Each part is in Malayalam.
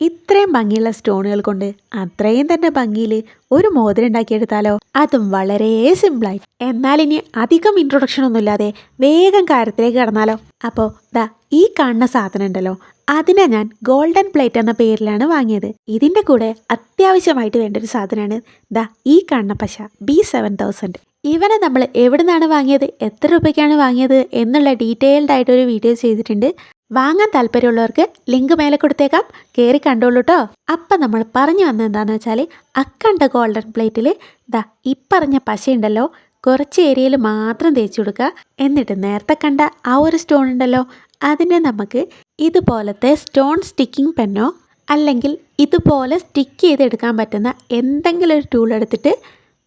ഇത്രയും ഭംഗിയുള്ള സ്റ്റോണുകൾ കൊണ്ട് അത്രയും തന്നെ ഭംഗിയിൽ ഒരു മോതിരം ഉണ്ടാക്കിയെടുത്താലോ? അതും വളരെ സിമ്പിളായി എന്നാൽ ഇനി അധികം ഇൻട്രൊഡക്ഷൻ ഒന്നും ഇല്ലാതെ വേഗം കാര്യത്തിലേക്ക് കടന്നാലോ? അപ്പോൾ ദാ ഈ കാണുന്ന സാധനം ഉണ്ടല്ലോ. അതിനെ ഞാൻ ഗോൾഡൻ പ്ലേറ്റ് എന്ന പേരിലാണ് വാങ്ങിയത്. ഇതിന്റെ കൂടെ അത്യാവശ്യമായിട്ട് വേണ്ട ഒരു സാധനമാണ്. ദാ ഈ കാണുന്ന പശ ബി സെവൻ തൗസൻഡ് ഇവനെ നമ്മൾ എവിടെ നിന്നാണ് വാങ്ങിയത്? എത്ര രൂപയ്ക്കാണ് വാങ്ങിയത്? എന്നുള്ള ഡീറ്റെയിൽഡ് ആയിട്ടൊരു വീഡിയോ ചെയ്തിട്ടുണ്ട്. വാങ്ങാൻ താല്പര്യമുള്ളവർക്ക് ലിങ്ക് മേലെ കൊടുത്തേക്കാം. കയറി കണ്ടോളൂ കേട്ടോ അപ്പം നമ്മൾ പറഞ്ഞു വന്നത് എന്താണെന്ന് വെച്ചാൽ അക്കണ്ട ഗോൾഡൻ പ്ലേറ്റിൽ ദാ ഇപ്പറഞ്ഞ പശയുണ്ടല്ലോ കുറച്ച് ഏരിയയിൽ മാത്രം തേച്ച് കൊടുക്കുക. എന്നിട്ട് നേരത്തെ കണ്ട ആ ഒരു സ്റ്റോൺ ഉണ്ടല്ലോ. അതിനെ നമുക്ക് ഇതുപോലത്തെ സ്റ്റോൺ സ്റ്റിക്കിംഗ് പെന്നോ അല്ലെങ്കിൽ ഇതുപോലെ സ്റ്റിക്ക് ചെയ്തെടുക്കാൻ പറ്റുന്ന എന്തെങ്കിലും ഒരു ടൂൾ എടുത്തിട്ട്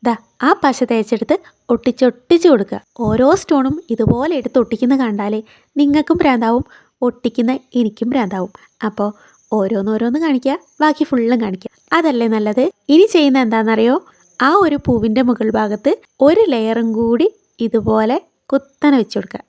ദാ ആ പശ തേച്ചെടുത്ത് ഒട്ടിച്ചൊട്ടിച്ച് കൊടുക്കുക. ഓരോ സ്റ്റോണും ഇതുപോലെ എടുത്ത് ഒട്ടിക്കുന്ന കണ്ടാലേ നിങ്ങൾക്കും ഭ്രാന്താവും. ഒട്ടിക്കുന്ന എനിക്കും ഭ്രാന്താവും. അപ്പോൾ ഓരോന്നോരോന്ന് കാണിക്കുക ബാക്കി ഫുള്ളും കാണിക്കുക അതല്ലേ നല്ലത്? ഇനി ചെയ്യുന്ന എന്താണെന്നറിയോ ആ ഒരു പൂവിന്റെ മുകൾ ഭാഗത്ത് ഒരു ലെയറും കൂടി ഇതുപോലെ കുത്തനെ വെച്ച് കൊടുക്കുക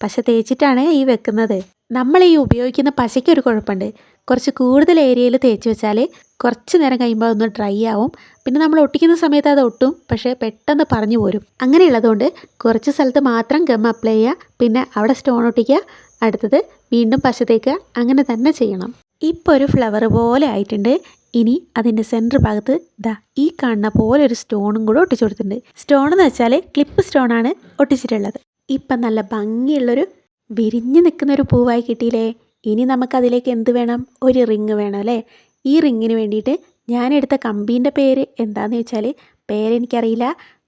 പശ തേച്ചിട്ടാണ് ഈ വെക്കുന്നത്. നമ്മൾ ഈ ഉപയോഗിക്കുന്ന പശയ്ക്ക് ഒരു കുഴപ്പമുണ്ട്. കുറച്ച് കൂടുതൽ ഏരിയയിൽ തേച്ച് വെച്ചാൽ കുറച്ച് നേരം കഴിയുമ്പോൾ ഒന്ന് ഡ്രൈ ആവും. പിന്നെ നമ്മൾ ഒട്ടിക്കുന്ന സമയത്ത് അത് ഒട്ടും. പക്ഷേ പെട്ടെന്ന് പറഞ്ഞു പോരും. അങ്ങനെയുള്ളതുകൊണ്ട് കുറച്ച് സ്ഥലത്ത് മാത്രം ഗം അപ്ലൈ ചെയ്യുക. പിന്നെ അവിടെ സ്റ്റോൺ ഒട്ടിക്കുക. അടുത്തത് വീണ്ടും പശ തേക്കുക അങ്ങനെ തന്നെ ചെയ്യണം. ഇപ്പോൾ ഒരു ഫ്ലവർ പോലെ ആയിട്ടുണ്ട്. ഇനി അതിന്റെ സെന്റർ ഭാഗത്ത് ദാ ഈ കാണുന്ന പോലെ ഒരു സ്റ്റോണും കൂടെ ഒട്ടിച്ചു കൊടുത്തിട്ടുണ്ട്. സ്റ്റോൺ എന്ന് വെച്ചാൽ ക്ലിപ്പ് സ്റ്റോണാണ് ഒട്ടിച്ചിട്ടുള്ളത്. ഇപ്പം നല്ല ഭംഗിയുള്ളൊരു വിരിഞ്ഞു നിൽക്കുന്ന ഒരു പൂവായി കിട്ടിയില്ലേ? ഇനി നമുക്കതിലേക്ക് എന്ത് വേണം? ഒരു റിങ് വേണം അല്ലേ? ഈ റിങ്ങിന് വേണ്ടിയിട്ട് ഞാൻ എടുത്ത കമ്പീന്റെ പേര് എന്താണെന്ന് വെച്ചാൽ പേരെനിക്കറിയില്ല.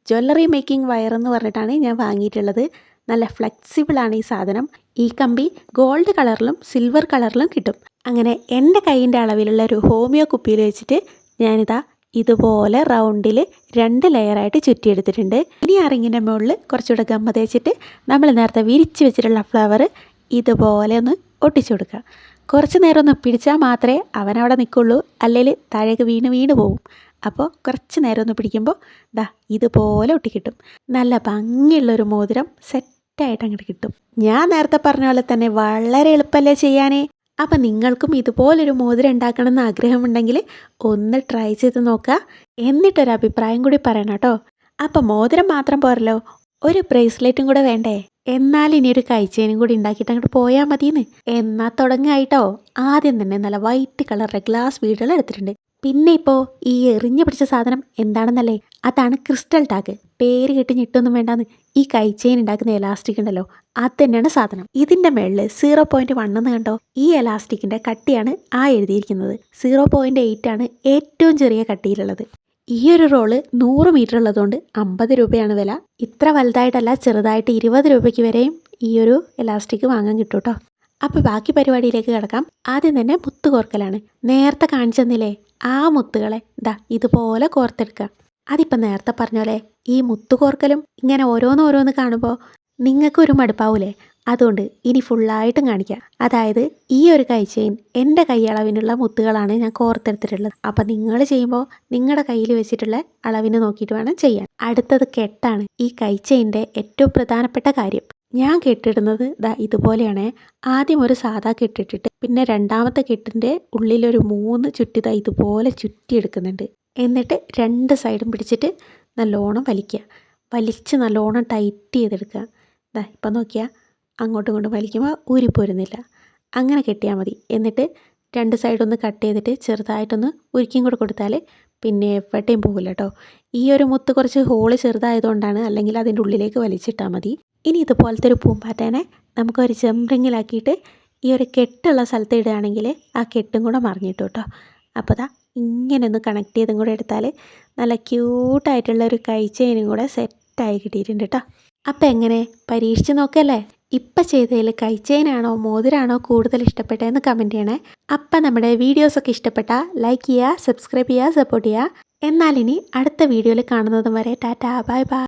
ജ്വല്ലറി മേക്കിംഗ് വയർ എന്ന് പറഞ്ഞിട്ടാണ് ഞാൻ വാങ്ങിയിട്ടുള്ളത്. നല്ല ഫ്ലെക്സിബിളാണ് ഈ സാധനം. ഈ കമ്പി ഗോൾഡ് കളറിലും സിൽവർ കളറിലും കിട്ടും. അങ്ങനെ എന്റെ കൈയിന്റെ അളവിലുള്ള ഒരു ഹോമിയോ കുപ്പിയിൽ വെച്ചിട്ട് ഞാനിതാ ഇതുപോലെ റൗണ്ടിൽ രണ്ട് ലെയറായിട്ട് ചുറ്റിയെടുത്തിട്ടുണ്ട്. ഇനി ആ റിങ്ങിന്റെ മുകളിൽ കുറച്ചുകൂടെ ഗമ്മ തേച്ചിട്ട് നമ്മൾ നേരത്തെ വിരിച്ച് വെച്ചിട്ടുള്ള ഫ്ലവർ ഇതുപോലെ ഒന്ന് ഒട്ടിച്ചു കൊടുക്കുക. കുറച്ച് നേരം ഒന്ന് പിടിച്ചാൽ മാത്രമേ അവനവിടെ നിൽക്കുള്ളൂ. അല്ലെങ്കിൽ താഴേക്ക് വീണ് വീണ് പോവും. അപ്പോൾ കുറച്ച് നേരം ഒന്ന് പിടിക്കുമ്പോൾ ദാ ഇതുപോലെ ഒട്ടിക്കിട്ടും. നല്ല ഭംഗിയുള്ളൊരു മോതിരം സെറ്റായിട്ട് അങ്ങോട്ട് കിട്ടും. ഞാൻ നേരത്തെ പറഞ്ഞ പോലെ തന്നെ വളരെ എളുപ്പമല്ലേ ചെയ്യാനേ? അപ്പം നിങ്ങൾക്കും ഇതുപോലൊരു മോതിരം ഉണ്ടാക്കണം എന്ന് ആഗ്രഹമുണ്ടെങ്കിൽ ഒന്ന് ട്രൈ ചെയ്ത് നോക്കുക എന്നിട്ടൊരു അഭിപ്രായം കൂടി പറയണം കേട്ടോ. അപ്പം മോതിരം മാത്രം പോരല്ലോ. ഒരു ബ്രേസ്ലെറ്റും കൂടെ വേണ്ടേ? എന്നാൽ ഇനി ഒരു കൈച്ചേനും കൂടി ഉണ്ടാക്കിയിട്ട് അങ്ങോട്ട് പോയാൽ മതിയെന്ന്. എന്നാൽ തുടങ്ങായിട്ടോ. ആദ്യം തന്നെ നല്ല വൈറ്റ് കളറിലെ ഗ്ലാസ് വീടുകൾ എടുത്തിട്ടുണ്ട്. പിന്നെ ഇപ്പോൾ ഈ എറിഞ്ഞു പിടിച്ച സാധനം എന്താണെന്നല്ലേ? അതാണ് ക്രിസ്റ്റൽ ടാഗ് പേര് കെട്ടി ഞെട്ടൊന്നും വേണ്ടാന്ന്. ഈ കൈ ചെയിൻ ഉണ്ടാക്കുന്ന എലാസ്റ്റിക് ഉണ്ടല്ലോ അത് തന്നെയാണ് സാധനം. ഇതിന്റെ മേളിൽ സീറോ പോയിന്റ് വൺ എന്ന് കണ്ടോ? ഈ എലാസ്റ്റിക്കിന്റെ കട്ടിയാണ് ആ എഴുതിയിരിക്കുന്നത്. സീറോ പോയിന്റ് എയ്റ്റ് ആണ് ഏറ്റവും ചെറിയ കട്ടിയിലുള്ളത്. ഈ ഒരു റോൾ നൂറ് മീറ്റർ ഉള്ളതുകൊണ്ട് അമ്പത് രൂപയാണ് വില. ഇത്ര വലുതായിട്ടല്ല ചെറുതായിട്ട് ഇരുപത് രൂപയ്ക്ക് വരെയും ഈ ഒരു എലാസ്റ്റിക് വാങ്ങാൻ കിട്ടും കേട്ടോ അപ്പോൾ ബാക്കി പരിപാടിയിലേക്ക് കിടക്കാം. ആദ്യം തന്നെ മുത്ത് കോർക്കലാണ് നേരത്തെ കാണിച്ചെന്നില്ലേ? ആ മുത്തുകളെ ദാ ഇതുപോലെ കോർത്തെടുക്കുക. അതിപ്പോൾ നേരത്തെ പറഞ്ഞ പോലെ ഈ മുത്തുകോർക്കലും ഇങ്ങനെ ഓരോന്നോരോന്ന് കാണുമ്പോൾ നിങ്ങൾക്കൊരു മടുപ്പാവൂലേ? അതുകൊണ്ട് ഇനി ഫുള്ളായിട്ടും കാണിക്കാം. അതായത് ഈ ഒരു കൈച്ചെയിൻ എന്റെ കൈയളവിനുള്ള മുത്തുകളാണ് ഞാൻ കോർത്തെടുത്തിട്ടുള്ളത്. അപ്പം നിങ്ങൾ ചെയ്യുമ്പോൾ നിങ്ങളുടെ കയ്യിൽ വെച്ചിട്ടുള്ള അളവിന് നോക്കിയിട്ട് വേണം ചെയ്യാൻ. അടുത്തത് കെട്ടാണ്. ഈ കൈച്ചെയിന്റെ ഏറ്റവും പ്രധാനപ്പെട്ട കാര്യം. ഞാൻ കെട്ടിടുന്നത് ദാ ഇതുപോലെയാണ്. ആദ്യം ഒരു സാധാ കെട്ടിട്ടിട്ട് പിന്നെ രണ്ടാമത്തെ കെട്ടിന്റെ ഉള്ളിലൊരു മൂന്ന് ചുറ്റി ദാ ഇതുപോലെ ചുറ്റിയെടുക്കുന്നുണ്ട്. എന്നിട്ട് രണ്ട് സൈഡും പിടിച്ചിട്ട് നല്ലോണം വലിക്കുക. വലിച്ച് നല്ലോണം ടൈറ്റ് ചെയ്തെടുക്കുക. ദാ ഇപ്പം നോക്കിയാൽ അങ്ങോട്ടും ഇങ്ങോട്ടും വലിക്കുമ്പോൾ ഊരിപ്പോരുന്നില്ല അങ്ങനെ കെട്ടിയാൽ മതി. എന്നിട്ട് രണ്ട് സൈഡൊന്ന് കട്ട് ചെയ്തിട്ട് ചെറുതായിട്ടൊന്ന് ഉരുക്കിയും കൂടെ കൊടുത്താൽ പിന്നെ എവിടെയും പോകില്ല കേട്ടോ. ഈ ഒരു മുത്ത് കുറച്ച് ഹോൾ ചെറുതായതുകൊണ്ടാണ് അല്ലെങ്കിൽ അതിന്റെ ഉള്ളിലേക്ക് വലിച്ചിട്ടാൽ മതി. ഇനി ഇതുപോലത്തെ ഒരു പൂമ്പാറ്റേനെ നമുക്കൊരു ചെമ്പ്രിങ്ങിലാക്കിയിട്ട് ഈ ഒരു കെട്ടുള്ള സ്ഥലത്ത് ഇടുകയാണെങ്കിൽ ആ കെട്ടും കൂടെ മറിഞ്ഞിട്ടു കേട്ടോ. അപ്പോൾ ദാ ഇങ്ങനെ ഒന്ന് കണക്ട് ചെയ്തും കൂടെ എടുത്താൽ നല്ല ക്യൂട്ടായിട്ടുള്ള ഒരു കൈച്ചെയിനും കൂടെ സെറ്റായി കിട്ടിയിട്ടുണ്ട് കേട്ടോ അപ്പം എങ്ങനെ? പരീക്ഷിച്ച് നോക്കല്ലേ? ഇപ്പം ചെയ്തതിൽ കൈച്ചെയിനാണോ മോതിരാണോ കൂടുതൽ ഇഷ്ടപ്പെട്ടതെന്ന് കമന്റ് ചെയ്യണേ. അപ്പം നമ്മുടെ വീഡിയോസൊക്കെ ഇഷ്ടപ്പെട്ടാൽ ലൈക്ക് ചെയ്യുക സബ്സ്ക്രൈബ് ചെയ്യുക സപ്പോർട്ട് ചെയ്യുക എന്നാൽ ഇനി അടുത്ത വീഡിയോയിൽ കാണുന്നതും വരെ ടാറ്റാ ബൈ ബൈ